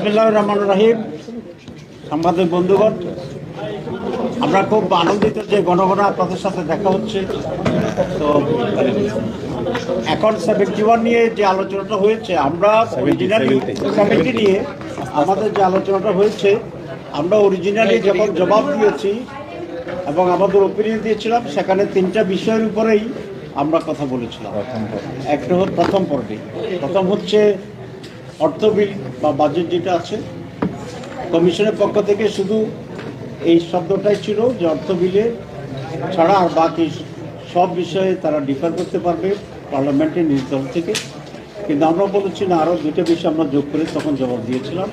বিসমিল্লাহ রহমান রাহিম। সাংবাদিক বন্ধুগণ, আমরা খুব আনন্দিত যে গণগণ আপনাদের সাথে দেখা হচ্ছে। তো এখন সেভেন্টি ওয়ান নিয়ে যে আলোচনাটা হয়েছে, আমরা অরিজিনালি সেভেন্টি নিয়ে আমাদের যে আলোচনাটা হয়েছে, আমরা অরিজিনালি যখন জবাব দিয়েছি এবং আমাদের ওপিনিয়ন দিয়েছিলাম, সেখানে তিনটা বিষয়ের উপরেই আমরা কথা বলেছিলাম। একটা প্রথম পর্বে। প্রথম হচ্ছে অর্থ বিল বা বাজেট যেটা আছে কমিশনের পক্ষ থেকে শুধু এই শব্দটাই ছিল যে অর্থ বিলে ছাড়া আর বাকি সব বিষয়ে তারা ডিফার করতে পারবে পার্লামেন্টের নির্ধারণ থেকে। কিন্তু আমরা বলেছি না আরও দুটো বিষয় আমরা যোগ করে তখন জবাব দিয়েছিলাম।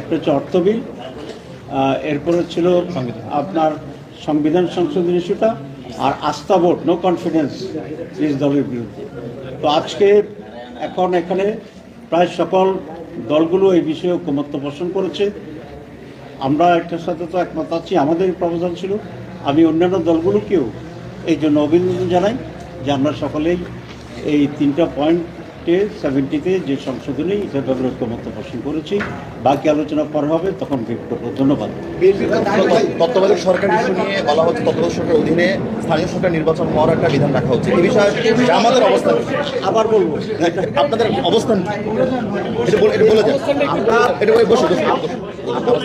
একটা হচ্ছে অর্থ বিল এরপরে ছিল আপনার সংবিধান সংশোধন ইস্যুটা আর আস্থা ভোট নো কনফিডেন্স নিজ দলের বিরুদ্ধে। তো আজকে এখন এখানে প্রায় সকল দলগুলো এই বিষয়ে ঐকমত্য পোষণ করেছে। আমরা একটার সাথে তো একমত আছি আমাদের প্রবধান ছিল। আমি অন্যান্য দলগুলোকেও এই জন্য অভিনন্দন জানাই যে আমরা সকলেই এই তিনটা পয়েন্টে সেভেন্টিতে যে সংশোধনী এটা ব্যাপারে ঐকমত্য পোষণ করেছি বাকি আলোচনা পর হবে তখন করব ধন্যবাদ। তত্ত্বাবধায়ক সরকার ইস্যু নিয়ে বলা হচ্ছে তত্ত্বাবধায়ক অধীনে স্থানীয় সরকার নির্বাচন হওয়ার একটা বিধান রাখা হচ্ছে। এই বিষয়ে আমাদের অবস্থান আবার বলব। আপনাদের অবস্থান? এটা বলে এটা বলে দেন আমরা এটা বলে বসে বসে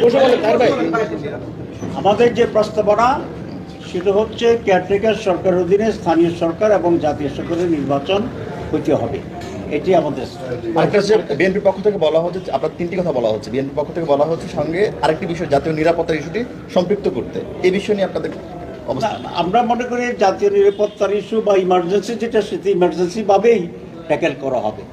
বসে বলে তার ভাই। আমাদের যে প্রস্তাবনা সেটা হচ্ছে কেয়ারটেকার সরকারের অধীনে স্থানীয় সরকার এবং জাতীয় সরকারের নির্বাচন হতে হবে। এটি আমাদের আরেকটা বিএনপির পক্ষ থেকে বলা হচ্ছে আপনার তিনটি কথা বলা হচ্ছে। বিএনপির পক্ষ থেকে বলা হচ্ছে সঙ্গে আরেকটি বিষয় জাতীয় নিরাপত্তার ইস্যুটি সম্পৃক্ত করতে। এই বিষয় নিয়ে আপনাদের আমরা মনে করি জাতীয় নিরাপত্তার ইস্যু বা ইমার্জেন্সি যেটা সেটা ইমার্জেন্সি ভাবেই ট্যাকেল করা হবে।